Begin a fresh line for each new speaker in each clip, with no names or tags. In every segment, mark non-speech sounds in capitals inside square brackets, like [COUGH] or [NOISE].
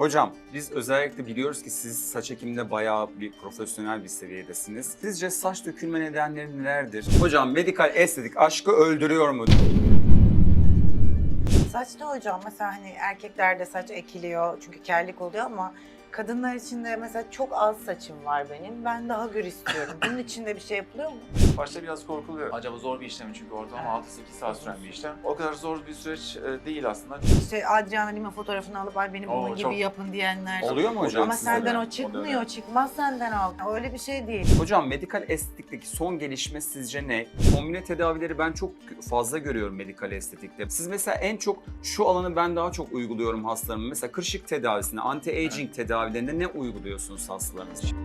Hocam biz özellikle biliyoruz ki siz saç ekiminde bayağı bir profesyonel bir seviyedesiniz. Sizce saç dökülme nedenleri nelerdir? Hocam medikal estetik aşkı öldürüyor mu?
Saçta hocam mesela hani erkeklerde saç ekiliyor çünkü kellik oluyor ama kadınlar için de mesela çok az saçım var benim. Ben daha gür istiyorum. [LAUGHS] Bunun için de bir şey yapılıyor mu?
Başta biraz korkuluyor. Acaba zor bir işlem mi? çünkü ortalama 6-8 saat süren bir işlem. O kadar zor bir süreç e, değil aslında.
İşte Adriana Lima fotoğrafını alıp ay benim
Oo,
bunun gibi
çok-
yapın diyenler.
Oluyor mu hocam
Ama senden
de?
o çıkmıyor, çıkmaz senden al. Öyle bir şey değil.
Hocam medikal estetikteki son gelişme sizce ne? Kombine tedavileri ben çok fazla görüyorum medikal estetikte. Siz mesela en çok şu alanı ben daha çok uyguluyorum hastalarıma. Mesela kırışık tedavisinde, anti-aging tedavilerinde ne uyguluyorsunuz hastalarınız için?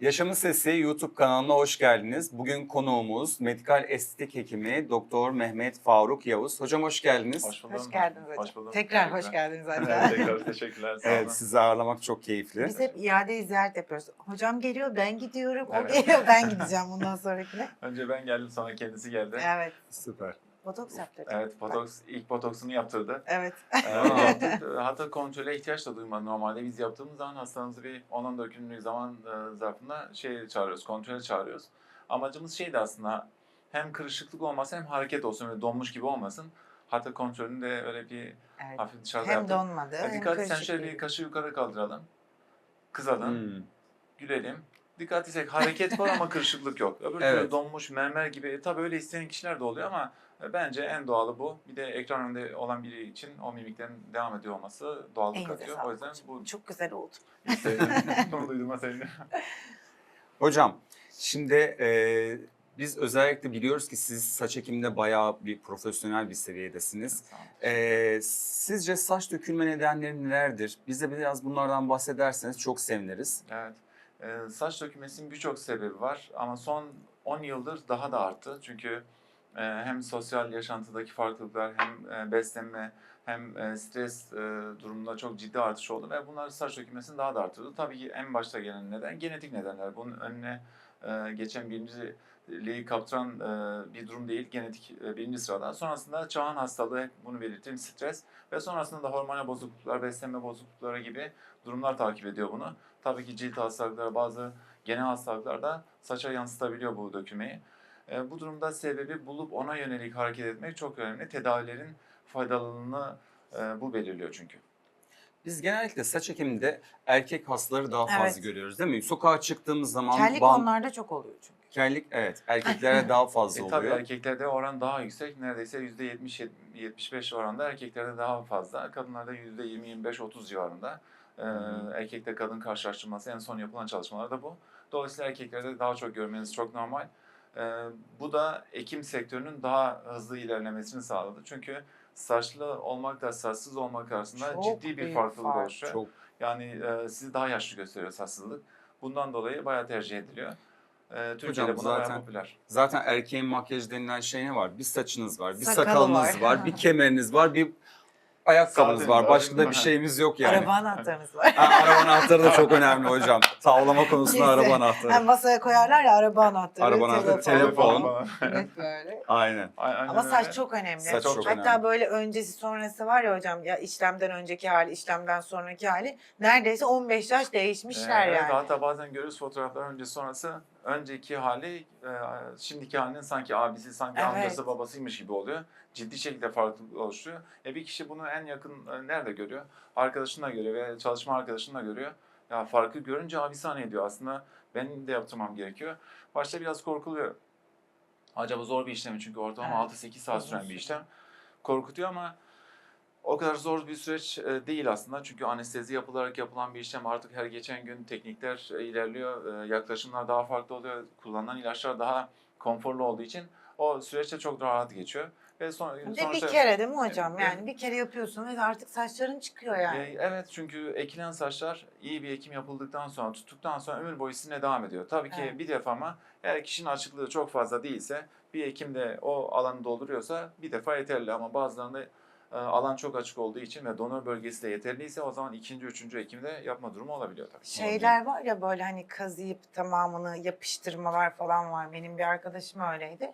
Yaşamın Sesi YouTube kanalına hoş geldiniz. Bugün konuğumuz medikal estetik hekimi Doktor Mehmet Faruk Yavuz. Hocam hoş geldiniz.
Hoş bulduk.
Hoş geldiniz hocam.
Hoş bulduk.
Tekrar hoş
Teşekkürler.
geldiniz
Evet,
zaten.
tekrar teşekkürler. Sağ olun.
Evet, sizi ağırlamak çok keyifli.
Biz hep iade ziyaret yapıyoruz. Hocam geliyor, ben gidiyorum. O
Evet.
geliyor, ben gideceğim bundan sonrakine. [LAUGHS]
Önce ben geldim sonra kendisi geldi.
Evet.
Süper.
Botoks yaptırdık.
Evet, botoks, ilk botoksunu yaptırdı.
Evet.
Ee. [LAUGHS] Hatta kontrole ihtiyaç da duymadı normalde. Biz yaptığımız zaman hastamızı bir 10-14 günlük zaman e, zarfında şey çağırıyoruz, kontrole çağırıyoruz. Amacımız şeydi aslında hem kırışıklık olmasın hem hareket olsun, öyle donmuş gibi olmasın. Hatta kontrolünü de öyle bir
evet.
hafif dışarıda
Hem
yaptık.
donmadı,
Ya
hem
dikkat sen şöyle bir kaşı yukarı kaldıralım. Kızalım,
Hmm.
gülelim. Dikkat etsek hareket var ama kırışıklık yok. Öbür türlü
Evet.
donmuş mermer gibi. Tabii öyle isteyen kişiler de oluyor ama e, bence en doğalı bu. Bir de ekran önünde olan biri için o mimiklerin devam ediyor olması doğallık katıyor. O yüzden bu
Çok güzel oldu.
sevdim. [LAUGHS] Bunu duyduğuma sevindim.
Hocam şimdi e, biz özellikle biliyoruz ki siz saç ekiminde bayağı bir profesyonel bir seviyedesiniz.
Sağ olun.
E, sizce saç dökülme nedenleri nelerdir? Bize biraz bunlardan bahsederseniz çok seviniriz.
Evet. Ee, saç dökülmesinin birçok sebebi var ama son 10 yıldır daha da arttı. Çünkü e, hem sosyal yaşantıdaki farklılıklar hem e, beslenme hem e, stres durumunda çok ciddi artış oldu ve bunlar saç dökülmesini daha da arttırdı. Tabii ki en başta gelen neden genetik nedenler. Bunun önüne geçen birinciliği kaptıran e, bir durum değil. Genetik birinci sırada. Sonrasında çağın hastalığı bunu belirttiğim stres ve sonrasında da hormonal bozukluklar, beslenme bozuklukları gibi durumlar takip ediyor bunu. Tabii ki cilt hastalıkları, bazı genel hastalıklar da saça yansıtabiliyor bu dökülmeyi. E, bu durumda sebebi bulup ona yönelik hareket etmek çok önemli. Tedavilerin faydalılığını e, bu belirliyor çünkü.
Biz genellikle saç ekiminde erkek hastaları daha fazla
Evet.
görüyoruz değil mi? Sokağa çıktığımız zaman
Kellik
bam-
onlarda çok oluyor çünkü.
kellik evet [LAUGHS] erkeklere daha fazla
E, tabii
oluyor.
erkeklerde oran daha yüksek. Neredeyse %70-75 oranda erkeklerde daha fazla. Kadınlarda %20-25-30 civarında. E,
hı.
erkekle kadın karşılaştırması en son yapılan çalışmalarda bu. Dolayısıyla erkeklerde daha çok görmeniz çok normal. E, bu da ekim sektörünün daha hızlı ilerlemesini sağladı. Çünkü saçlı olmakla saçsız olmak arasında
Çok
ciddi bir farklılık
fark.
oluşuyor.
Çok
Yani e, sizi daha yaşlı gösteriyor saçsızlık. Bundan dolayı bayağı tercih ediliyor. E, Türkiye'de buna
zaten-
popüler.
zaten erkeğin makyaj denilen şey ne var? Bir saçınız var, bir
Sakalı
sakalınız var.
var.
bir kemeriniz var, bir ayakkabınız var. Başka da bir
mi?
şeyimiz yok yani.
Araba anahtarınız var.
Ha, araba anahtarı da çok önemli hocam. [LAUGHS] Tavlama konusunda
Neyse.
araba anahtarı.
Hem masaya koyarlar ya araba anahtarı,
Araba anahtarı,
telefon.
telefon.
Evet böyle.
Aynen.
Aynen
Ama saç
öyle.
çok önemli.
Saç çok
Hatta
önemli.
böyle öncesi sonrası var ya hocam ya işlemden önceki hali, işlemden sonraki hali neredeyse 15 yaş değişmişler
Ee, evet,
yani.
Hatta bazen görürüz fotoğraflar önce sonrası. Önceki hali, e, şimdiki halinin sanki abisi, sanki
Evet.
amcası, babasıymış gibi oluyor. Ciddi şekilde farklılık oluşuyor. E bir kişi bunu en yakın e, nerede görüyor? Arkadaşına görüyor ve çalışma arkadaşına görüyor. Ya farkı görünce abi saniye diyor aslında benim de yaptırmam gerekiyor. Başta biraz korkuluyor. Acaba zor bir işlem mi? çünkü ortalama
Evet,
6-8 saat süren bir işlem. Korkutuyor ama o kadar zor bir süreç e, değil aslında. Çünkü anestezi yapılarak yapılan bir işlem artık her geçen gün teknikler e, ilerliyor. E, Yaklaşımlar daha farklı oluyor. Kullanılan ilaçlar daha konforlu olduğu için o süreçte çok rahat geçiyor. Ve son,
Bir de bir
sonuçta-
kere değil mi hocam? Yani bir kere yapıyorsun ve artık saçların çıkıyor yani.
E, Evet çünkü ekilen saçlar iyi bir ekim yapıldıktan sonra tuttuktan sonra ömür boyu sizinle devam ediyor. Tabii ki
Evet.
bir defa ama eğer kişinin açıklığı çok fazla değilse bir ekimde o alanı dolduruyorsa bir defa yeterli ama bazılarında alan çok açık olduğu için ve donör bölgesi de yeterliyse o zaman ikinci, üçüncü ekimde yapma durumu olabiliyor tabii.
Şeyler var ya böyle hani kazıyıp tamamını yapıştırmalar falan var. Benim bir arkadaşım öyleydi.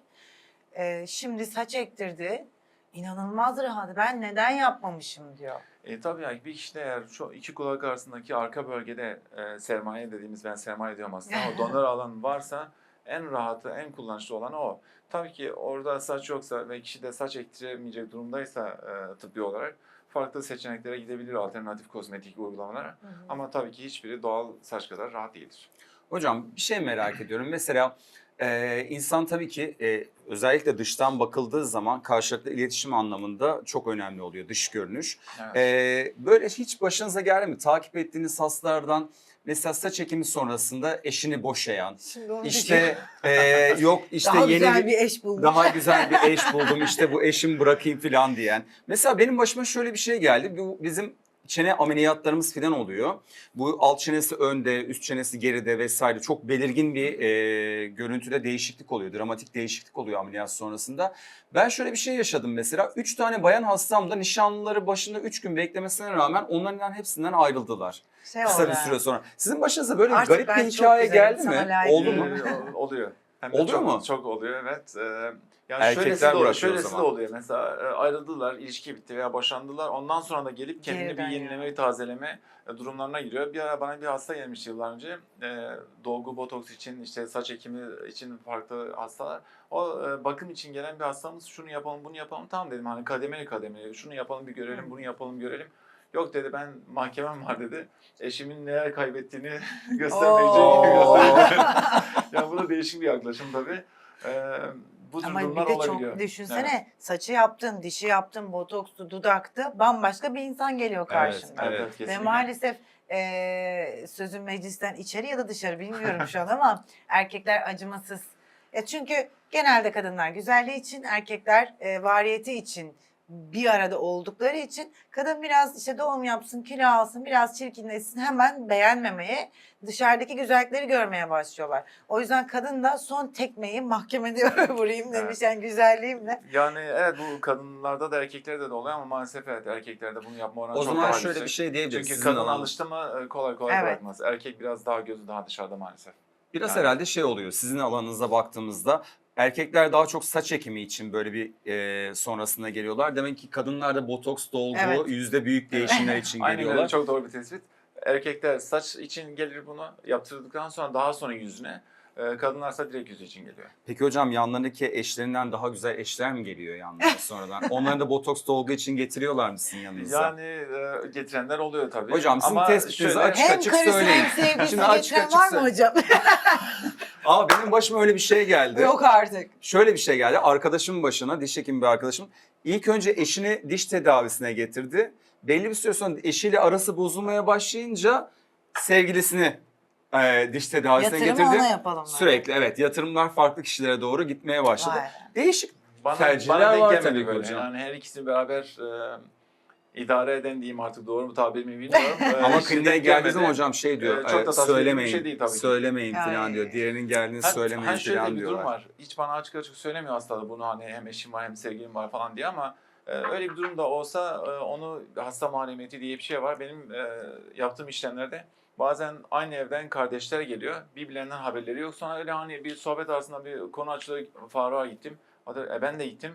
Ee, şimdi saç ektirdi. İnanılmaz rahat. Ben neden yapmamışım diyor.
E, tabii yani bir kişide eğer şu iki kulak arasındaki arka bölgede e, sermaye dediğimiz ben sermaye diyorum aslında o [LAUGHS] donör alan varsa en rahatı, en kullanışlı olan o. Tabii ki orada saç yoksa ve kişi de saç ektiremeyecek durumdaysa e, tıbbi olarak farklı seçeneklere gidebilir alternatif kozmetik uygulamalara. Ama tabii ki hiçbiri doğal saç kadar rahat değildir.
Hocam bir şey merak ediyorum. Mesela e, insan tabii ki e, özellikle dıştan bakıldığı zaman karşılıklı iletişim anlamında çok önemli oluyor dış görünüş.
Evet.
E, böyle hiç başınıza geldi mi? Takip ettiğiniz hastalardan mesela saç ekimi sonrasında eşini boşayan,
Şimdi onu
işte e, yok işte
daha
yeni
güzel
bir,
eş bulmuş.
daha güzel bir eş [LAUGHS] buldum işte bu eşimi bırakayım falan diyen. Mesela benim başıma şöyle bir şey geldi. Bu bizim çene ameliyatlarımız falan oluyor. Bu alt çenesi önde, üst çenesi geride vesaire çok belirgin bir e, görüntüde değişiklik oluyor. Dramatik değişiklik oluyor ameliyat sonrasında. Ben şöyle bir şey yaşadım mesela. Üç tane bayan hastam da nişanlıları başında üç gün beklemesine rağmen onların hepsinden ayrıldılar.
şey
Kısa
oldu
bir süre sonra. Sizin başınıza böyle
Artık
garip bir hikaye geldi mi? Oldu mu?
oluyor. Hem
Oluyor
çok,
mu?
Çok oluyor evet. Ee, yani
Erkekler
şöylesi de, oluyor, şöylesi de oluyor. Mesela e, ayrıldılar, ilişki bitti veya boşandılar. Ondan sonra da gelip kendini bir yenileme, bir tazeleme e, durumlarına giriyor. Bir ara bana bir hasta gelmiş yıllar önce. E, dolgu, botoks için, işte saç ekimi için farklı hastalar. O e, bakım için gelen bir hastamız şunu yapalım, bunu yapalım. Tamam dedim hani kademeli kademeli. Şunu yapalım bir görelim, bunu yapalım görelim. Yok dedi ben mahkemem var dedi. Eşimin neler kaybettiğini [LAUGHS] göstermeyeceği gibi gösterdi. [LAUGHS] ya bu da değişik bir yaklaşım tabii. Ee, bu tür
Ama bir
durumlar
de
olabiliyor.
çok düşünsene saçı yaptın, dişi yaptın, botokstu, dudaktı bambaşka bir insan geliyor karşında.
evet.
Evet,
Ve
kesinlikle.
maalesef eee sözün meclisten içeri ya da dışarı bilmiyorum şu an ama erkekler acımasız. E çünkü genelde kadınlar güzelliği için, erkekler e, variyeti için bir arada oldukları için kadın biraz işte doğum yapsın, kilo alsın, biraz çirkinleşsin hemen beğenmemeye, dışarıdaki güzellikleri görmeye başlıyorlar. O yüzden kadın da son tekmeyi mahkemede [LAUGHS] vurayım demiş yani güzelliğimle.
Yani evet bu kadınlarda da erkeklerde de oluyor ama maalesef evet erkeklerde bunu yapma oranı
O
çok
zaman
daha
şöyle
yüksek.
bir şey diyebiliriz.
Çünkü kadın
alanınız.
alıştı mı e, kolay kolay
Evet.
bırakmaz. Erkek biraz daha gözü daha dışarıda maalesef.
Biraz
Yani-
herhalde şey oluyor sizin alanınıza baktığımızda erkekler daha çok saç ekimi için böyle bir e, sonrasında geliyorlar. Demek ki kadınlar da botoks, dolgu,
Evet.
yüzde büyük değişimler [LAUGHS] için
Aynen
geliyorlar.
öyle çok doğru bir tespit. Erkekler saç için gelir bunu yaptırdıktan sonra daha sonra yüzüne. E, kadınlarsa direkt yüzü için geliyor.
Peki hocam yanlarındaki eşlerinden daha güzel eşler mi geliyor yanlarına [LAUGHS] sonradan? Onları da botoks, dolgu için getiriyorlar mı sizin yanınıza?
Yani e, getirenler oluyor tabii.
Hocam, sizin
Ama
tespitinizi
şöyle-
açık
Hem
açık
karısı
söyleyin.
hem sevgilisi
Şimdi açık
getiren
açık
var mı
söyle-
hocam? [LAUGHS]
Aa benim başıma öyle bir şey geldi.
Yok artık.
Şöyle bir şey geldi. Arkadaşımın başına, diş hekimi bir arkadaşım. İlk önce eşini diş tedavisine getirdi. Belli bir süre sonra eşiyle arası bozulmaya başlayınca sevgilisini e, diş tedavisine
Yatırımı
getirdi.
ona yapalım. ben.
Sürekli evet yatırımlar farklı kişilere doğru gitmeye başladı.
Vay be.
Değişik
Bana,
tercihler
bana denk
var
gelmedi
tabii
böyle.
hocam.
Yani her ikisini beraber e, idare eden diyeyim artık doğru mu tabir mi bilmiyorum. [LAUGHS] E,
Ama
hiç
kliniğe
denk
geldiği zaman
gelmedi.
hocam şey diyor,
Ee, çok da
e,
tavsiye edilen bir
söylemeyin,
şey değil tabii ki.
söylemeyin falan diyor. Diğerinin geldiğini
Ha-
söylemeyin
ha şöyle
falan
bir durum var. Hiç bana açık açık söylemiyor hastalar bunu hani hem eşim var hem sevgilim var falan diye ama e, öyle bir durum da olsa e, onu hasta mahremiyeti diye bir şey var. Benim e, yaptığım işlemlerde bazen aynı evden kardeşler geliyor. Birbirlerinden haberleri yok. Sonra öyle hani bir sohbet arasında bir konu açılıyor. Faruk'a gittim. O e, ben de gittim.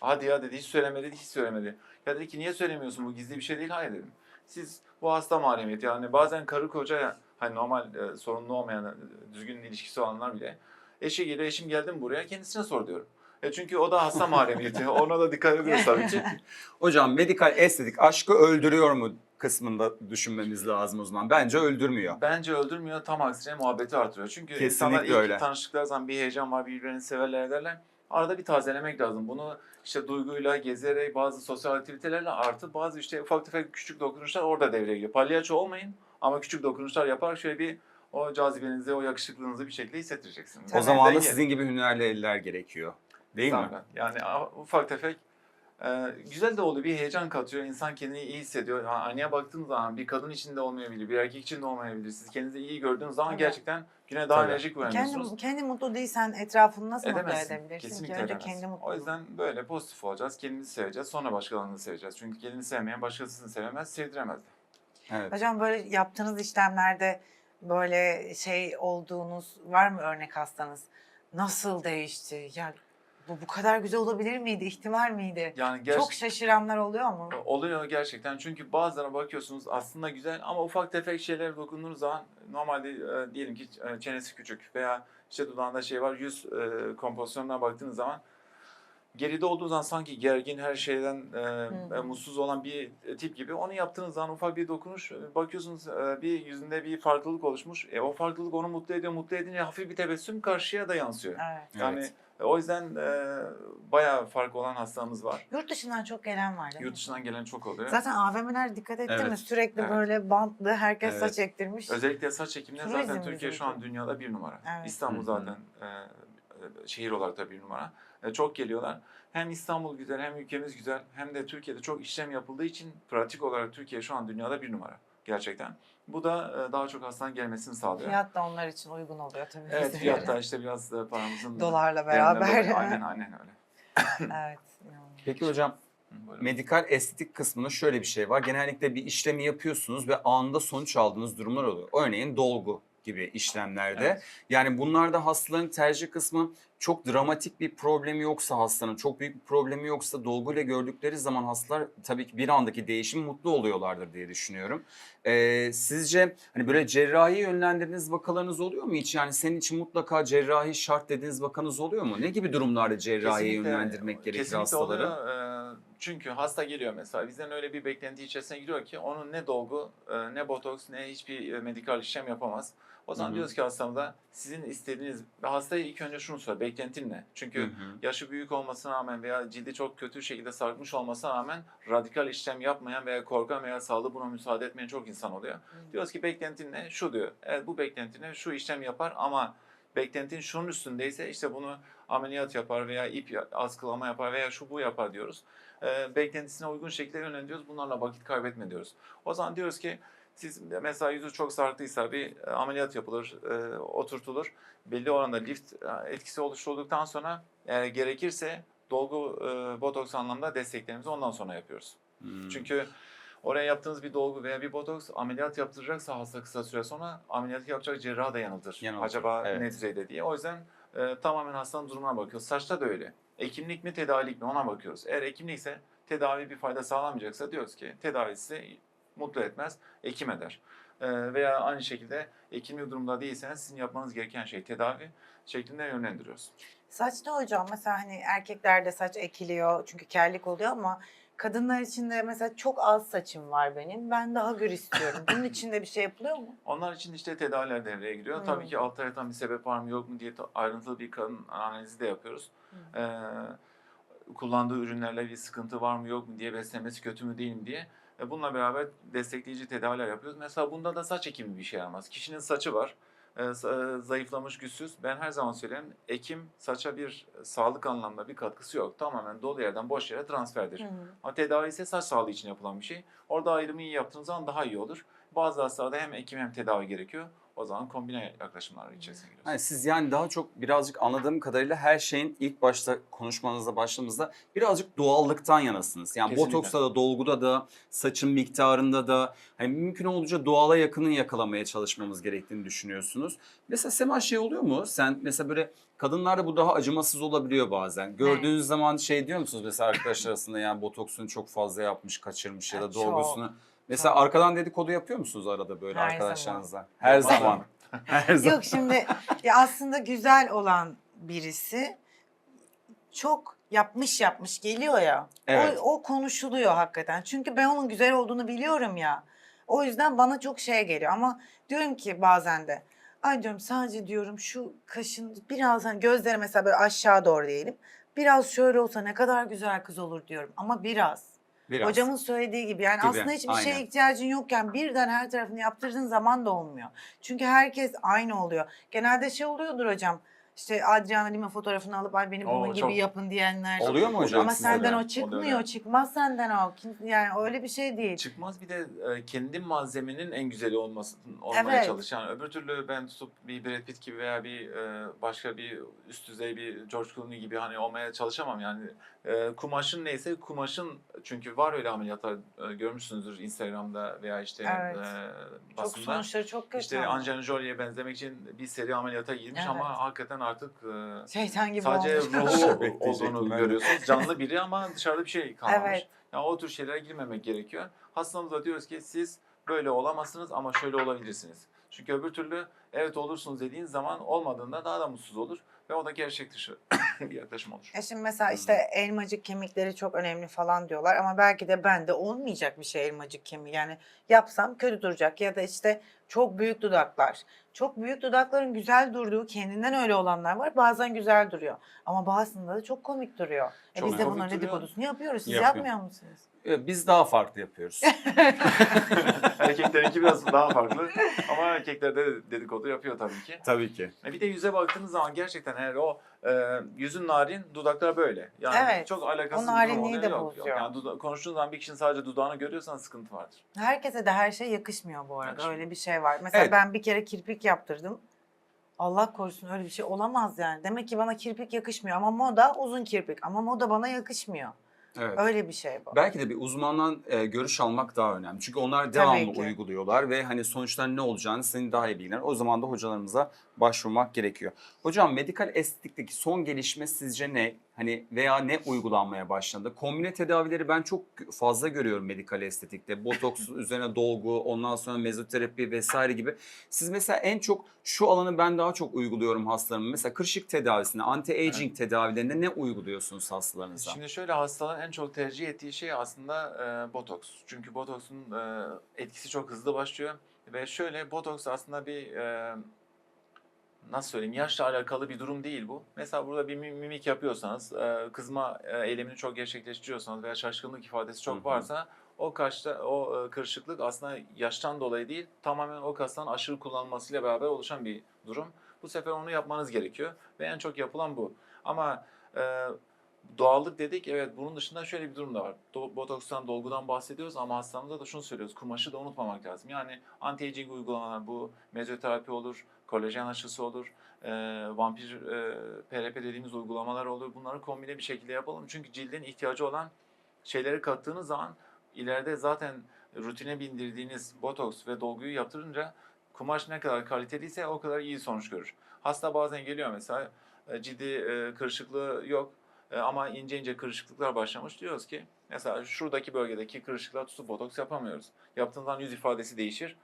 Hadi ya dedi hiç söylemedi hiç söylemedi. Ya dedi ki niye söylemiyorsun bu gizli bir şey değil. Hayır dedim. Siz bu hasta mahremiyeti yani bazen karı koca hani normal e, sorunlu olmayan e, düzgün ilişkisi olanlar bile eşi geliyor eşim geldi mi buraya kendisine sor diyorum. E çünkü o da hasta mahremiyeti. [LAUGHS] Ona da dikkat ediyoruz tabii ki. [LAUGHS]
Hocam medikal estetik aşkı öldürüyor mu kısmında düşünmemiz lazım o zaman. Bence öldürmüyor.
Bence öldürmüyor tam aksine muhabbeti artırıyor. Çünkü
Kesinlikle
insanlar ilk
öyle.
tanıştıkları zaman bir heyecan var birbirlerini severler ederler. Arada bir tazelemek lazım. Bunu işte duyguyla, gezerek, bazı sosyal aktivitelerle artı bazı işte ufak tefek küçük dokunuşlar orada devreye giriyor. Palyaço olmayın ama küçük dokunuşlar yaparak şöyle bir o cazibenizi, o yakışıklılığınızı bir şekilde hissettireceksiniz.
O zaman da sizin gibi hünerli eller gerekiyor. Değil mi?
Zaten. Yani a- ufak tefek e, güzel de oluyor. Bir heyecan katıyor. İnsan kendini iyi hissediyor. Ha, Aynaya baktığınız zaman bir kadın için de olmayabilir, bir erkek için de olmayabilir. Siz kendinizi iyi gördüğünüz zaman
Tabii.
gerçekten güne daha
Tabii.
enerjik uyanıyorsunuz.
Kendi, kendi mutlu değilsen etrafını nasıl mutlu
Edemezsin.
edebilirsin
Kesinlikle
ki? Önce
edemezsin.
kendi mutlu
O yüzden böyle pozitif olacağız. Kendimizi seveceğiz. Sonra başkalarını seveceğiz. Çünkü kendini sevmeyen başkasını sevemez, sevdiremez.
Evet.
Hocam böyle yaptığınız işlemlerde böyle şey olduğunuz var mı örnek hastanız? Nasıl değişti? Ya bu bu kadar güzel olabilir miydi? ihtimal miydi?
Yani ger-
Çok şaşıranlar oluyor mu?
Oluyor gerçekten çünkü bazılarına bakıyorsunuz aslında güzel ama ufak tefek şeylere dokunduğunuz zaman normalde e, diyelim ki e, çenesi küçük veya işte dudağında şey var yüz e, kompozisyonuna baktığınız zaman geride olduğu zaman sanki gergin her şeyden e, e, mutsuz olan bir tip gibi onu yaptığınız zaman ufak bir dokunuş e, bakıyorsunuz e, bir yüzünde bir farklılık oluşmuş. E, o farklılık onu mutlu ediyor. Mutlu edince hafif bir tebessüm karşıya da yansıyor.
Evet.
Yani
Evet.
e, o yüzden e, bayağı fark olan hastamız var.
Yurt dışından çok gelen var değil mi?
Yurt dışından gelen çok oluyor.
Zaten AVM'ler dikkat etti mi?
Evet.
Sürekli
Evet.
böyle bantlı, herkes
Evet.
saç ektirmiş.
Özellikle saç ekiminde
Turizm
zaten Türkiye
bizim
şu an dünyada bir numara.
Evet.
İstanbul
Hı hı.
zaten e, e, şehir olarak da bir numara. E, çok geliyorlar. Hem İstanbul güzel hem ülkemiz güzel hem de Türkiye'de çok işlem yapıldığı için pratik olarak Türkiye şu an dünyada bir numara gerçekten. Bu da e, daha çok hastanın gelmesini sağlıyor.
Fiyat da onlar için uygun oluyor tabii.
Evet fiyat da işte biraz e, paramızın
Dolarla beraber.
dolayı- Aynen aynen öyle. [LAUGHS]
evet.
Peki hocam
buyurun.
medikal estetik kısmında şöyle bir şey var. Genellikle bir işlemi yapıyorsunuz ve anında sonuç aldığınız durumlar oluyor. Örneğin dolgu gibi işlemlerde.
Evet.
Yani bunlarda hastaların tercih kısmı çok dramatik bir problemi yoksa hastanın, çok büyük bir problemi yoksa dolguyla gördükleri zaman hastalar tabii ki bir andaki değişim mutlu oluyorlardır diye düşünüyorum. Ee, sizce hani böyle cerrahi yönlendirdiğiniz vakalarınız oluyor mu hiç? Yani senin için mutlaka cerrahi şart dediğiniz vakanız oluyor mu? Ne gibi durumlarda cerrahiye
Kesinlikle-
yönlendirmek gerekir hastaları?
oluyor. Ee, çünkü hasta geliyor mesela bizden öyle bir beklenti içerisine giriyor ki onun ne dolgu, e, ne botoks, ne hiçbir e, medikal işlem yapamaz. O zaman
Hı hı.
diyoruz ki hastamıza sizin istediğiniz ve hastaya ilk önce şunu sor, beklentin ne? Çünkü
Hı hı.
yaşı büyük olmasına rağmen veya cildi çok kötü şekilde sarkmış olmasına rağmen radikal işlem yapmayan veya korkan veya sağlığı buna müsaade etmeyen çok insan oluyor. Diyoruz ki beklentin ne? Şu diyor. Evet bu beklentine şu işlem yapar ama beklentin şunun üstündeyse işte bunu ameliyat yapar veya ip askılama yapar veya şu bu yapar diyoruz. Ee, beklentisine uygun şekilde yönlendiriyoruz. Bunlarla vakit kaybetme diyoruz. O zaman diyoruz ki siz mesela yüzü çok sarktıysa bir e, ameliyat yapılır, e, oturtulur. Belli oranda lift e, etkisi oluşturulduktan sonra eğer gerekirse dolgu, e, botoks anlamda desteklerimizi ondan sonra yapıyoruz.
Hmm.
Çünkü oraya yaptığınız bir dolgu veya bir botoks ameliyat yaptıracaksa hasta kısa süre sonra ameliyatı yapacak cerrah da yanıltır.
Yanıltır,
Acaba
evet.
ne düzeyde diye. O yüzden e, tamamen hastanın durumuna bakıyoruz. Saçta da öyle. Ekimlik mi tedavilik mi ona bakıyoruz. Eğer ekimlikse tedavi bir fayda sağlamayacaksa diyoruz ki tedavisi mutlu etmez, ekim eder. E, veya aynı şekilde ekimli durumda değilseniz sizin yapmanız gereken şey tedavi şeklinde yönlendiriyoruz.
Saçta hocam mesela hani erkeklerde saç ekiliyor çünkü kellik oluyor ama kadınlar için de mesela çok az saçım var benim. Ben daha gür istiyorum. Bunun için de bir şey yapılıyor mu? [LAUGHS]
Onlar için işte tedaviler devreye giriyor.
Hmm.
Tabii ki altta yatan bir sebep var mı yok mu diye ayrıntılı bir kan analizi de yapıyoruz.
Hmm.
Ee, kullandığı ürünlerle bir sıkıntı var mı yok mu diye beslenmesi kötü mü değil mi diye. E, bununla beraber destekleyici tedaviler yapıyoruz. Mesela bunda da saç ekimi bir şey yaramaz. Kişinin saçı var. e, e, zayıflamış, güçsüz. Ben her zaman söylerim ekim saça bir e, sağlık anlamda bir katkısı yok. Tamamen dolu yerden boş yere transferdir.
Hı.
Ama tedavi ise saç sağlığı için yapılan bir şey. Orada ayrımı iyi yaptığınız zaman daha iyi olur. Bazı hastalarda hem ekim hem tedavi gerekiyor. O zaman kombine yaklaşımlar içerisine giriyoruz.
Hani siz yani daha çok birazcık anladığım kadarıyla her şeyin ilk başta konuşmanızda başladığımızda birazcık doğallıktan yanasınız. Yani
Kesinlikle.
botoksta da dolguda da saçın miktarında da hani mümkün olduğunca doğala yakının yakalamaya çalışmamız gerektiğini düşünüyorsunuz. Mesela Sema şey oluyor mu? Sen mesela böyle kadınlarda bu daha acımasız olabiliyor bazen. Gördüğünüz zaman şey diyor musunuz mesela arkadaşlar arasında yani botoksunu çok fazla yapmış, kaçırmış ya
Ya
da
çok,
dolgusunu. Mesela arkadan dedikodu yapıyor musunuz arada böyle
Her
arkadaşlarınızla? Her
Yapmaz
zaman. [LAUGHS] [LAUGHS] Her zaman.
Yok şimdi ya aslında güzel olan birisi çok yapmış yapmış geliyor ya.
Evet.
O, o konuşuluyor hakikaten. Çünkü ben onun güzel olduğunu biliyorum ya. O yüzden bana çok şey geliyor ama diyorum ki bazen de ay diyorum sadece diyorum şu kaşın biraz hani gözleri mesela böyle aşağı doğru diyelim. Biraz şöyle olsa ne kadar güzel kız olur diyorum ama biraz.
Biraz.
Hocamın söylediği gibi yani
Gibi,
aslında hiçbir şeye
aynen.
ihtiyacın yokken birden her tarafını yaptırdığın zaman da olmuyor. Çünkü herkes aynı oluyor. Genelde şey oluyordur hocam. İşte Adriana Lima fotoğrafını alıp ay beni
Oo,
bunun gibi
çok.
yapın diyenler.
Oluyor mu hocam
Ama
sizde
senden
de?
o çıkmıyor.
Oluyor.
Çıkmaz senden o. Kim- Yani öyle bir şey değil.
Çıkmaz bir de e, kendi malzemenin en güzeli olması olmaya
Evet.
çalış. Yani öbür türlü ben tutup bir Brad Pitt gibi veya bir e, başka bir üst düzey bir George Clooney gibi hani olmaya çalışamam yani. E, kumaşın neyse kumaşın çünkü var öyle ameliyatlar e, görmüşsünüzdür Instagram'da veya işte
Evet.
e,
Çok
basında.
sonuçları çok kötü.
İşte. Angelina Jolie'ye benzemek için bir seri ameliyata girmiş
Evet.
ama hakikaten artık e,
Şeytan gibi
sadece
olmuş.
ruhu [LAUGHS]
Bekleyecektim
olduğunu görüyorsunuz. Canlı biri ama dışarıda bir şey [LAUGHS] kalmamış.
Evet.
Yani o tür şeylere girmemek gerekiyor. Hastamıza diyoruz ki siz böyle olamazsınız ama şöyle olabilirsiniz. Çünkü öbür türlü evet olursunuz dediğiniz zaman olmadığında daha da mutsuz olur ve o da gerçek dışı bir yaklaşım olur.
E şimdi mesela işte elmacık kemikleri çok önemli falan diyorlar ama belki de bende olmayacak bir şey elmacık kemiği. Yani yapsam kötü duracak ya da işte çok büyük dudaklar. Çok büyük dudakların güzel durduğu kendinden öyle olanlar var. Bazen güzel duruyor ama bazısında da çok komik duruyor. E
Çok
biz de
komik
bunların
duruyor.
dedikodusunu yapıyoruz. Siz
Yapıyor.
yapmıyor musunuz?
Biz daha farklı yapıyoruz. [LAUGHS]
Erkeklerinki biraz daha farklı ama erkekler de dedikodu yapıyor tabii ki.
Tabii ki.
E Bir de yüze baktığınız zaman gerçekten eğer o e, yüzün narin, dudaklar böyle. Yani
Evet.
çok alakasız
O
bir durum
narinliği
oluyor.
de
Yok, yok.
bozuyor.
Yani duda- konuştuğun zaman bir kişinin sadece dudağını görüyorsan sıkıntı vardır.
Herkese de her şey yakışmıyor bu arada.
Yakışmıyor.
Öyle bir şey var. Mesela
Evet.
ben bir kere kirpik yaptırdım. Allah korusun öyle bir şey olamaz yani. Demek ki bana kirpik yakışmıyor ama moda uzun kirpik ama moda bana yakışmıyor.
Evet.
Öyle bir şey bu.
Belki de bir uzmandan e, görüş almak daha önemli. Çünkü onlar devamlı
ki.
uyguluyorlar ve hani sonuçlar ne olacağını senin daha iyi bilirler. O zaman da hocalarımıza başvurmak gerekiyor. Hocam medikal estetikteki son gelişme sizce ne? Hani veya ne uygulanmaya başlandı? Kombine tedavileri ben çok fazla görüyorum medikal estetikte. Botoks [LAUGHS] üzerine dolgu, ondan sonra mezoterapi vesaire gibi. Siz mesela en çok şu alanı ben daha çok uyguluyorum hastalarıma. Mesela kırışık tedavisine, anti-aging tedavilerinde ne uyguluyorsunuz hastalarınıza?
Şimdi şöyle hastaların en çok tercih ettiği şey aslında e, botoks. Çünkü botoksun e, etkisi çok hızlı başlıyor. Ve şöyle botoks aslında bir e, nasıl söyleyeyim yaşla alakalı bir durum değil bu. Mesela burada bir mi- mimik yapıyorsanız, e, kızma e, eylemini çok gerçekleştiriyorsanız veya şaşkınlık ifadesi çok varsa o kaşta o e, kırışıklık aslında yaştan dolayı değil, tamamen o kastan aşırı kullanılmasıyla beraber oluşan bir durum. Bu sefer onu yapmanız gerekiyor ve en çok yapılan bu. Ama e, doğallık dedik evet bunun dışında şöyle bir durum da var. Do- botokstan, dolgudan bahsediyoruz ama hastamızda da şunu söylüyoruz. Kumaşı da unutmamak lazım. Yani anti-aging uygulamalar bu mezoterapi olur, kolajen aşısı olur, e, vampir e, PRP dediğimiz uygulamalar olur. Bunları kombine bir şekilde yapalım. Çünkü cildin ihtiyacı olan şeyleri kattığınız zaman ileride zaten rutine bindirdiğiniz botoks ve dolguyu yaptırınca kumaş ne kadar kaliteliyse o kadar iyi sonuç görür. Hasta bazen geliyor mesela ciddi e, kırışıklığı yok e, ama ince ince kırışıklıklar başlamış. Diyoruz ki mesela şuradaki bölgedeki kırışıklığa tutup botoks yapamıyoruz. Yaptığından yüz ifadesi değişir.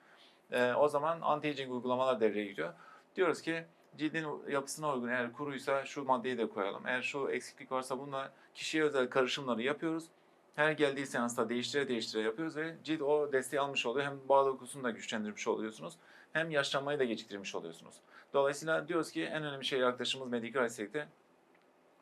E, o zaman anti-aging uygulamalar devreye giriyor. Diyoruz ki cildin yapısına uygun eğer kuruysa şu maddeyi de koyalım. Eğer şu eksiklik varsa bununla kişiye özel karışımları yapıyoruz. Her geldiği seansta değiştire değiştire yapıyoruz ve cilt o desteği almış oluyor. Hem bağ dokusunu da güçlendirmiş oluyorsunuz. Hem yaşlanmayı da geciktirmiş oluyorsunuz. Dolayısıyla diyoruz ki en önemli şey yaklaşımımız medikal estetikte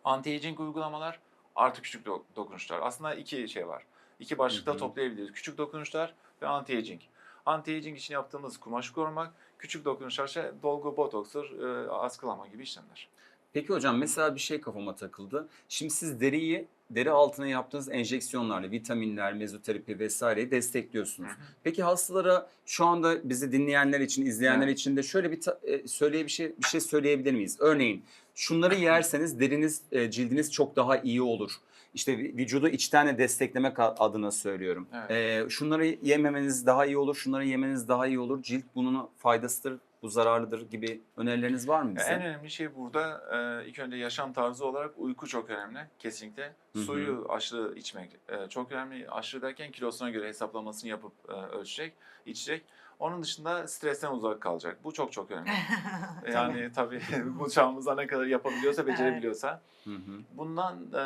anti-aging uygulamalar artı küçük do- dokunuşlar. Aslında iki şey var. İki başlıkta
Hı hı.
toplayabiliriz. Küçük dokunuşlar ve anti-aging. Anti-aging için yaptığımız kumaş korumak, küçük dokunuşlar dolgu, botokstur, e, askılama gibi işlemler.
Peki hocam mesela bir şey kafama takıldı. Şimdi siz deriyi deri altına yaptığınız enjeksiyonlarla vitaminler, mezoterapi vesaireyi destekliyorsunuz. Peki hastalara şu anda bizi dinleyenler için, izleyenler için de şöyle bir e, söyleye bir şey bir şey söyleyebilir miyiz? Örneğin şunları yerseniz deriniz, e, cildiniz çok daha iyi olur. İşte vücudu içten de desteklemek adına söylüyorum.
Evet.
E, şunları yememeniz daha iyi olur, şunları yemeniz daha iyi olur. Cilt bunun faydasıdır, bu zararlıdır gibi önerileriniz var mı bize?
En önemli şey burada e, ilk önce yaşam tarzı olarak uyku çok önemli kesinlikle.
Hı hı.
Suyu aşırı içmek e, çok önemli. Aşırı derken kilosuna göre hesaplamasını yapıp e, ölçecek, içecek. Onun dışında stresten uzak kalacak. Bu çok çok önemli. [LAUGHS] yani tabii [LAUGHS] bu çağımızda ne kadar yapabiliyorsa, becerebiliyorsa.
Hı hı.
Bundan e,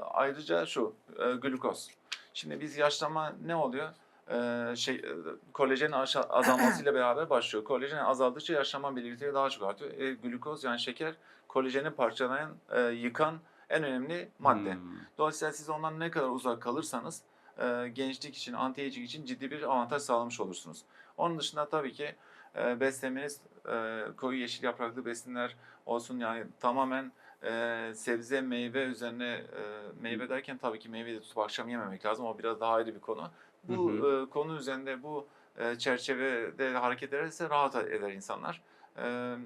ayrıca şu, e, glukoz. Şimdi biz yaşlanma ne oluyor? E, şey, e, kolajenin aşa- azalmasıyla beraber başlıyor. Kolajen azaldıkça yaşlanma belirtileri daha çok artıyor. E, glukoz yani şeker kolajeni parçalayan, e, yıkan en önemli madde.
Hmm.
Dolayısıyla siz ondan ne kadar uzak kalırsanız e, gençlik için, anti-aging için ciddi bir avantaj sağlamış olursunuz. Onun dışında tabii ki e, beslemeniz e, koyu yeşil yapraklı besinler olsun yani tamamen e, sebze, meyve üzerine e, meyve derken tabii ki meyveyi de tutup akşam yememek lazım. O biraz daha ayrı bir konu. Bu
Hı
e, konu üzerinde bu e, çerçevede hareket ederse rahat eder insanlar. E,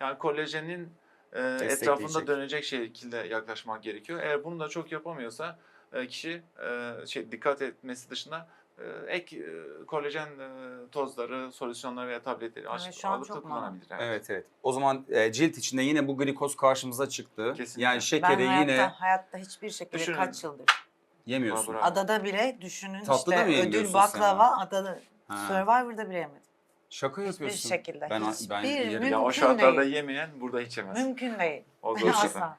yani kolajenin e, etrafında dönecek şekilde yaklaşmak gerekiyor. Eğer bunu da çok yapamıyorsa e, kişi e, şey dikkat etmesi dışında ek e, kolajen e, tozları, solüsyonları veya tabletleri
şu an
alıp da
çok
kullanabilir. Evet.
Evet evet. O zaman e, cilt içinde yine bu glikoz karşımıza çıktı.
Kesinlikle.
Yani
Ben
şekeri
hayatta,
yine
hayatta hiçbir şekilde
Düşünün.
kaç yıldır.
yemiyorsun.
Bravo.
Adada bile düşünün
Tatlı da mı
işte
yemiyorsun
ödül baklava adada.
Ha.
Survivor'da bile yemedim.
Şaka
Hiçbir
yapıyorsun.
şekilde.
Ben,
Hiçbir
ben yerim.
Ya o şartlarda
değil.
yemeyen burada içemez.
Mümkün değil.
O zor şey.
Asla.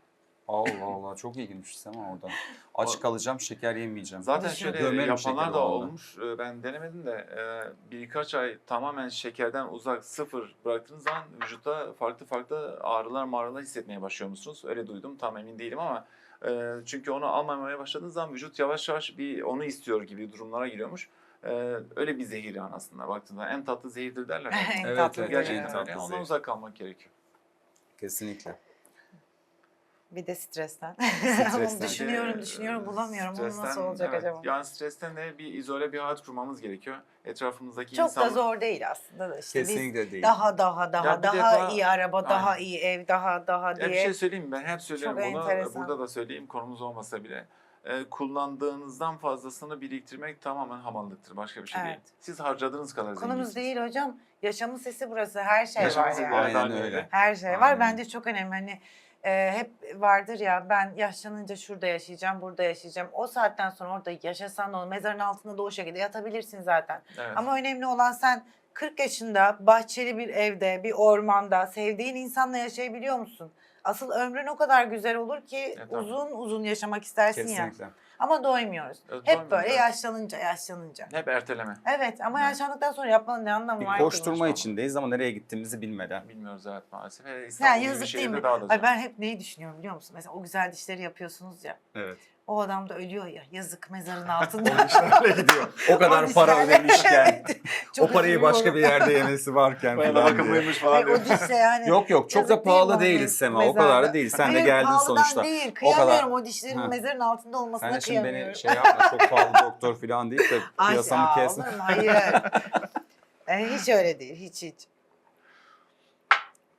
Allah Allah çok ilginç Sema oradan. Aç kalacağım şeker yemeyeceğim.
Zaten şöyle
Gömerim
yapanlar
şekeri
da olmuş. Ee, Ben denemedim de e, birkaç ay tamamen şekerden uzak sıfır bıraktığınız zaman vücutta farklı farklı ağrılar mağrılar hissetmeye başlıyor musunuz? Öyle duydum tam emin değilim ama e, çünkü onu almamaya başladığınız zaman vücut yavaş yavaş bir onu istiyor gibi durumlara giriyormuş. E, Öyle bir zehir yani aslında baktığında en tatlı zehirdir derler. [LAUGHS]
En
Evet,
tatlı
evet,
böyle.
en
Gerçekten
tatlı
öyle. Ondan
zehir.
uzak kalmak gerekiyor.
Kesinlikle.
Bir de stresten. [LAUGHS]
Stresten.
Onu düşünüyorum, düşünüyorum, bulamıyorum. Onu nasıl
stresten,
olacak
evet,
acaba?
Yani stresten de bir izole bir hayat kurmamız gerekiyor. Etrafımızdaki
Çok
insan...
da zor değil aslında da işte biz
Kesinlikle değil.
daha daha daha
Ya
daha
defa-
iyi araba, daha
Aynen.
iyi ev, daha daha
Ya
diye.
bir şey söyleyeyim mi? ben hep söylüyorum
Çok
bunu
enteresan.
burada da söyleyeyim konumuz olmasa bile. Ee, kullandığınızdan fazlasını biriktirmek tamamen hamallıktır. Başka bir şey değil.
Evet.
Siz harcadığınız kadar
Konumuz
zenginsiniz.
değil hocam. Yaşamın sesi burası. Her şey
Yaşamın
var yani.
Aynen öyle.
Her şey var.
Aynen.
Bence çok önemli. Hani e, hep vardır ya ben yaşlanınca şurada yaşayacağım, burada yaşayacağım. O saatten sonra orada yaşasan da olur. Mezarın altında da o şekilde yatabilirsin zaten.
Evet.
Ama önemli olan sen 40 yaşında bahçeli bir evde, bir ormanda sevdiğin insanla yaşayabiliyor musun? Asıl ömrün o kadar güzel olur ki
tabii.
uzun uzun yaşamak istersin ya.
Kesinlikle.
Ama doymuyoruz.
Evet,
Hep böyle
evet.
yaşlanınca, yaşlanınca.
Hep erteleme.
Evet ama
Evet.
yaşlandıktan sonra yapmanın ne anlamı
Bir
var
koşturma içindeyiz ama nereye gittiğimizi bilmeden.
Bilmiyoruz evet maalesef. Hele
Ya
İstanbul gibi bir
yazık değil mi? Ay ben hep neyi düşünüyorum biliyor musun? Mesela o güzel dişleri yapıyorsunuz ya.
Evet.
O adam da ölüyor ya. Yazık mezarın [LAUGHS] altında.
Öyle gidiyor. O kadar para ödemişken, [LAUGHS] o parayı başka bir yerde yemesi varken
Bayağı da bakımlıymış falan diyor.
dişle yani.
Yok yok çok
Yazık
da pahalı değiliz
mez-
Sema. O kadar da değil. Sen de geldin sonuçta.
değil.
O
Kıyamıyorum
kadar.
o, dişlerin
Ha.
mezarın altında olmasına
Sen de şimdi
kıyamıyorum.
beni şey yapma çok pahalı doktor falan deyip de piyasamı
ya,
kes.
olur mu? Hayır. [LAUGHS] E, hiç öyle değil. Hiç hiç.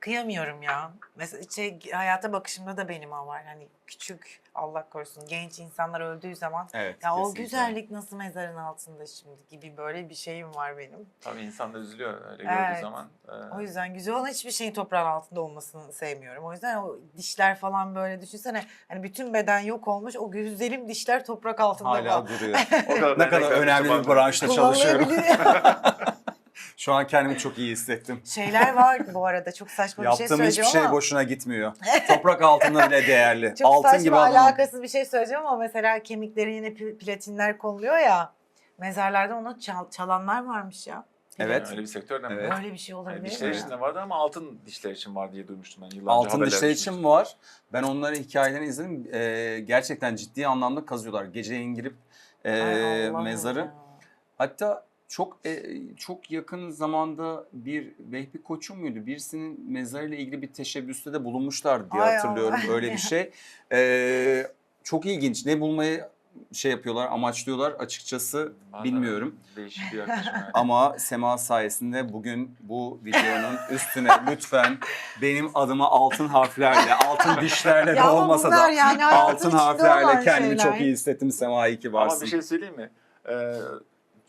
Kıyamıyorum ya. Mesela şey, hayata bakışımda da benim o var. Hani küçük Allah korusun genç insanlar öldüğü zaman
Evet.
ya o
kesinlikle.
güzellik nasıl mezarın altında şimdi gibi böyle bir şeyim var benim.
Tabii insan da üzülüyor öyle
Evet.
gördüğü zaman. Ee,
O yüzden güzel olan hiçbir şeyin toprağın altında olmasını sevmiyorum. O yüzden o dişler falan böyle düşünsene hani bütün beden yok olmuş o güzelim dişler toprak altında
Hala
falan.
duruyor. [LAUGHS]
o kadar
ne kadar önemli bir branşta çalışıyorum.
Kullanılabilir. [LAUGHS]
Şu an kendimi çok iyi hissettim.
Şeyler var bu arada çok saçma bir şey
Yaptığım hiçbir
söyleyeceğim
şey
ama.
boşuna gitmiyor. [LAUGHS] Toprak altında bile değerli.
Çok
Altın
saçma
gibi adamım.
alakasız bir şey söyleyeceğim ama mesela kemikleri yine pl- platinler konuluyor ya. Mezarlarda onu çal- çalanlar varmış ya.
Evet.
Öyle bir sektör de mi?
Evet.
Böyle bir şey
Yani
olabilir
dişler
mi?
için de vardı ama altın dişler için var diye duymuştum ben yıllarca.
Altın
haberler
dişler için var. Ben onların hikayelerini izledim. Ee, gerçekten ciddi anlamda kazıyorlar. Geceleyin girip e,
Ay Allah'ım
mezarı.
ya.
Hatta çok e, çok yakın zamanda bir Vehbi Koç'un muydu? Birisinin mezarıyla ilgili bir teşebbüste de bulunmuşlardı diye
Ay
hatırlıyorum.
Allah.
Öyle bir şey. [LAUGHS] Ee, çok ilginç. Ne bulmayı şey yapıyorlar, amaçlıyorlar açıkçası
da
bilmiyorum.
Değişik bir yaklaşım. [LAUGHS]
Ama Sema sayesinde bugün bu videonun üstüne lütfen benim adıma altın harflerle, altın dişlerle [LAUGHS] de
Ya ama
olmasa
bunlar
da
yani hayatın
altın
içinde
harflerle kendimi
şeyler.
çok iyi hissettim Sema iyi ki
Ama
varsın.
bir şey söyleyeyim mi? Ee,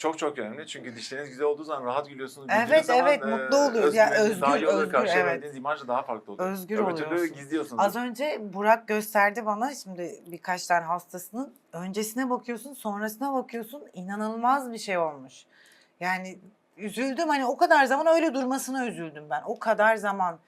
çok çok önemli çünkü dişleriniz güzel olduğu zaman rahat gülüyorsunuz.
Evet,
zaman,
evet, mutlu oluyoruz. Yani
özgüveniniz daha iyi
özgür, özgür,
Karşıya
evet.
imaj da daha farklı oluyor.
Özgür
Öbür türlü
oluyorsunuz.
gizliyorsunuz.
Az önce Burak gösterdi bana şimdi birkaç tane hastasının öncesine bakıyorsun sonrasına bakıyorsun inanılmaz bir şey olmuş. Yani üzüldüm hani o kadar zaman öyle durmasına üzüldüm ben. O kadar zaman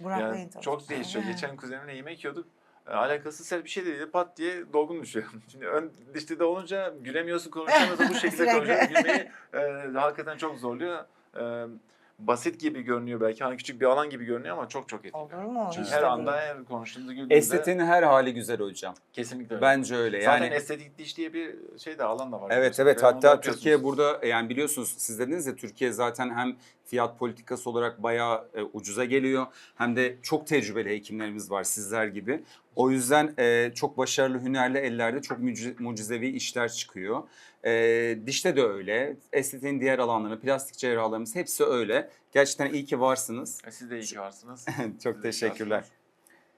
Burak'la
Yani çok değişiyor. Geçen kuzenimle yemek yiyorduk. E, alakasız bir şey dedi. Pat diye dolgun düşüyor. [LAUGHS] Şimdi ön dişte de olunca gülemiyorsun, konuşamıyorsun. Bu [LAUGHS] şekilde konuşuyorsun. Gülmeyi e, hakikaten çok zorluyor. E, basit gibi görünüyor belki. Hani küçük bir alan gibi görünüyor ama çok çok etkili.
Olur mu?
Çünkü her anda her konuştuğunuzda güldüğünüzde
Estetiğin her hali güzel hocam.
kesinlikle öyle.
Bence öyle.
Zaten
Yani
estetik diş diye bir şey de alan da var.
Evet evet
Ve onu da
hatta
yapıyorsunuz.
Türkiye burada yani biliyorsunuz siz dediniz ya Türkiye zaten hem fiyat politikası olarak bayağı e, ucuza geliyor hem de çok tecrübeli hekimlerimiz var sizler gibi. O yüzden e, çok başarılı hünerli ellerde çok muci- mucizevi işler çıkıyor. E, dişte de öyle. Estetiğin diğer alanları, plastik cerrahlarımız hepsi öyle. Gerçekten iyi ki varsınız.
E, Siz de iyi ki varsınız. [LAUGHS]
çok
Siz de iyi ki
teşekkürler.
varsınız.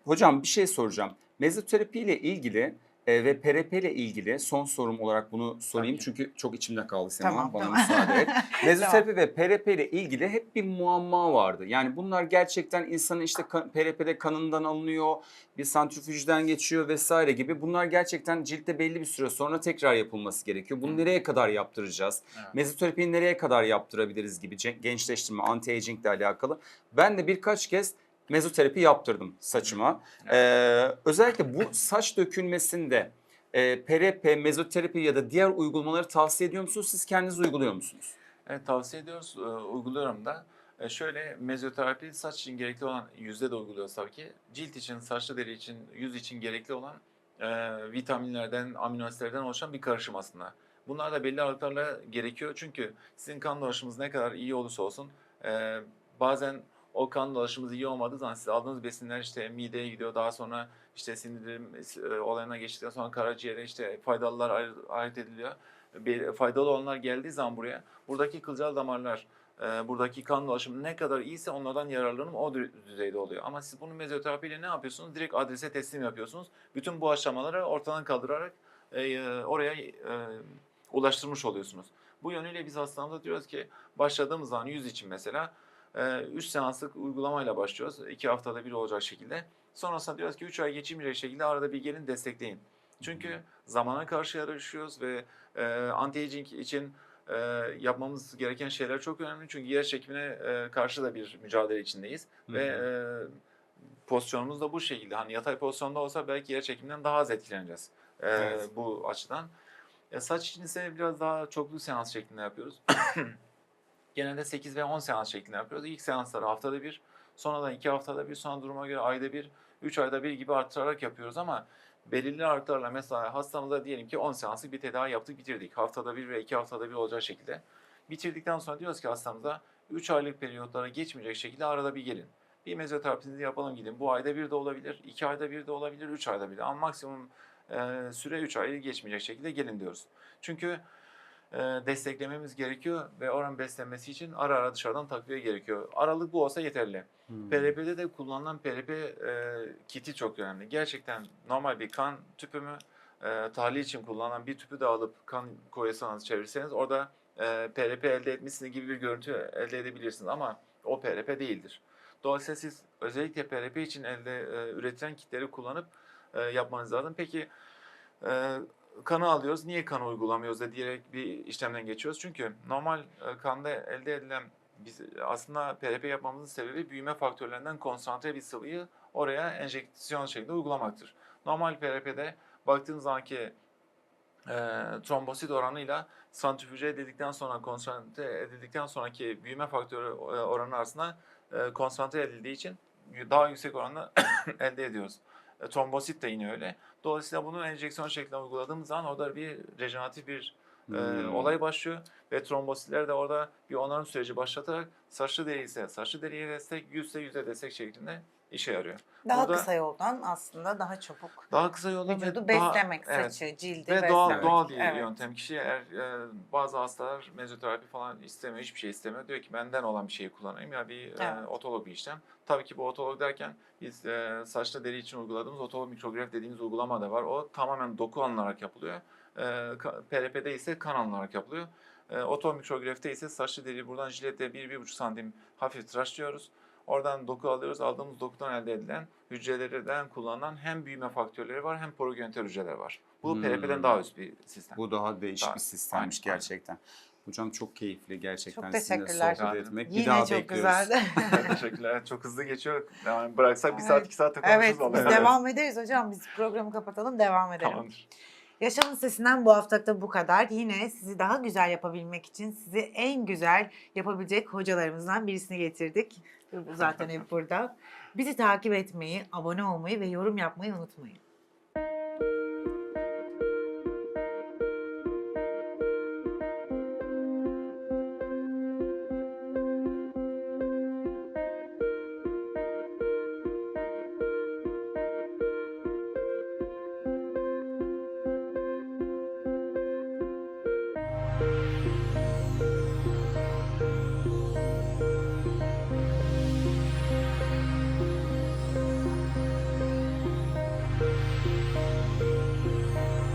Hocam bir şey soracağım. Mezoterapi ile ilgili E, ve PRP ile ilgili son sorum olarak bunu sorayım
Tabii
çünkü çok içimde kaldı Sema.
Tamam,
Bana
tamam.
müsaade et. [LAUGHS] Mezoterapi ve PRP ile ilgili hep bir muamma vardı. Yani bunlar gerçekten insanın işte kan- PRP'de kanından alınıyor, bir santrifüjden geçiyor vesaire gibi. Bunlar gerçekten ciltte belli bir süre sonra tekrar yapılması gerekiyor. Bunu
Hı.
nereye kadar yaptıracağız?
Evet.
Mezoterapiyi nereye kadar yaptırabiliriz gibi gençleştirme, anti-aging ile alakalı. Ben de birkaç kez mezoterapi yaptırdım saçıma. Ee, özellikle bu saç dökülmesinde e, PRP, mezoterapi ya da diğer uygulamaları tavsiye ediyor musunuz? Siz kendiniz uyguluyor musunuz?
Evet tavsiye ediyoruz, e, uyguluyorum da. E, şöyle mezyoterapi saç için gerekli olan yüzde de uyguluyoruz tabii ki. Cilt için, saçlı deri için, yüz için gerekli olan e, vitaminlerden, amino asitlerden oluşan bir karışım aslında. Bunlar da belli aralıklarla gerekiyor çünkü sizin kan dolaşımınız ne kadar iyi olursa olsun e, bazen o kan dolaşımınız iyi olmadığı zaman siz aldığınız besinler işte mideye gidiyor daha sonra işte sindirim e, olayına geçtikten sonra karaciğere işte faydalılar ayır, ayırt ediliyor. Faydalı olanlar geldiği zaman buraya buradaki kılcal damarlar, e, buradaki kan dolaşımı ne kadar iyiyse onlardan yararlanım o dü- düzeyde oluyor. Ama siz bunu mezyoterapiyle ne yapıyorsunuz? Direkt adrese teslim yapıyorsunuz. Bütün bu aşamaları ortadan kaldırarak e, oraya ulaştırmış oluyorsunuz. Bu yönüyle biz hastamıza diyoruz ki başladığımız zaman yüz için mesela 3 seanslık uygulamayla başlıyoruz. 2 haftada bir olacak şekilde. Sonrasında diyoruz ki 3 ay geçirmeyecek şekilde arada bir gelin destekleyin. Çünkü zamana karşı yarışıyoruz ve e, anti-aging için e, yapmamız gereken şeyler çok önemli. Çünkü yer çekimine e, karşı da bir mücadele içindeyiz. Ve e, pozisyonumuz da bu şekilde. Hani yatay pozisyonda olsa belki yer çekiminden daha az etkileneceğiz e,
Evet.
bu açıdan. E, saç için ise biraz daha çoklu seans şeklinde yapıyoruz. [COUGHS] Genelde 8 ve 10 seans şeklinde yapıyoruz. İlk seansları haftada bir, sonradan 2 haftada bir, sonra duruma göre ayda bir, 3 ayda bir gibi arttırarak yapıyoruz ama belirli aralıklarla mesela hastamıza diyelim ki 10 seanslık bir tedavi yaptık bitirdik. Haftada bir ve 2 haftada bir olacak şekilde. Bitirdikten sonra diyoruz ki hastamıza 3 aylık periyotlara geçmeyecek şekilde arada bir gelin. Bir mezyoterapinizi yapalım gidin. Bu ayda bir de olabilir, 2 ayda bir de olabilir, 3 ayda bir de. Ama maksimum e, süre 3 ayı geçmeyecek şekilde gelin diyoruz. Çünkü desteklememiz gerekiyor ve oranın beslenmesi için ara ara dışarıdan takviye gerekiyor. Aralık bu olsa yeterli.
Hmm.
PRP'de de kullanılan PRP e, kiti çok önemli. Gerçekten normal bir kan tüpü mü, e, tahlil için kullanılan bir tüpü de alıp kan koyarsanız çevirirseniz orada e, PRP elde etmişsiniz gibi bir görüntü elde edebilirsiniz ama o PRP değildir. Dolayısıyla siz özellikle PRP için elde e, üretilen kitleri kullanıp e, yapmanız lazım. Peki e, kanı alıyoruz. Niye kanı uygulamıyoruz da diyerek bir işlemden geçiyoruz. Çünkü normal e, kanda elde edilen biz aslında PRP yapmamızın sebebi büyüme faktörlerinden konsantre bir sıvıyı oraya enjeksiyon şeklinde uygulamaktır. Normal PRP'de baktığınız zamanki e, trombosit oranıyla santrifüje edildikten sonra konsantre edildikten sonraki büyüme faktörü e, oranı arasında e, konsantre edildiği için daha yüksek oranda [COUGHS] elde ediyoruz. E, trombosit de yine öyle. Dolayısıyla bunu enjeksiyon şeklinde uyguladığımız zaman orada bir rejeneratif bir e, olay başlıyor ve trombositler de orada bir onarım süreci başlatarak saçlı deri ise saçlı deriye destek, yüzse yüze destek şeklinde işe yarıyor.
Daha
Burada-
kısa yoldan aslında daha çabuk
Daha kısa yolda
vücudu
ve daha-
beslemek,
evet,
saçı, cildi
ve
beslemek.
doğal, doğal bir
Evet.
yöntem. Kişi eğer e, bazı hastalar mezyoterapi falan istemiyor, hiçbir şey istemiyor. Diyor ki benden olan bir şeyi kullanayım ya bir
Evet.
e, otolog bir işlem. Tabii ki bu otolog derken biz e, saçlı deri için uyguladığımız otolog mikrograf dediğimiz uygulama da var. O tamamen doku alınarak yapılıyor. E, ka- PRP'de ise kan alınarak yapılıyor. E, otolog mikrografte ise saçlı deriyi buradan jiletle 1-1,5 santim hafif tıraşlıyoruz. Oradan doku alıyoruz. Aldığımız dokudan elde edilen hücrelerden kullanılan hem büyüme faktörleri var hem porogeniter hücreler var. Bu
Hmm.
PRP'den daha üst bir sistem.
Bu daha değişik
Daha-
bir sistemmiş
aynen, aynen.
gerçekten. Hocam çok keyifli gerçekten
Çok
sizinle etmek. bir
Yine
daha
çok
bekliyoruz.
güzeldi. [LAUGHS] [LAUGHS]
Teşekkürler. Çok hızlı geçiyor. Yani bıraksak bir
Evet.
saat iki saat konuşuruz.
evet biz devam ederiz hocam. Biz programı kapatalım devam edelim.
Tamamdır.
Yaşamın sesinden bu haftalıkta bu kadar. Yine sizi daha güzel yapabilmek için sizi en güzel yapabilecek hocalarımızdan birisini getirdik. Bu zaten hep burada. Bizi takip etmeyi, abone olmayı ve yorum yapmayı unutmayın.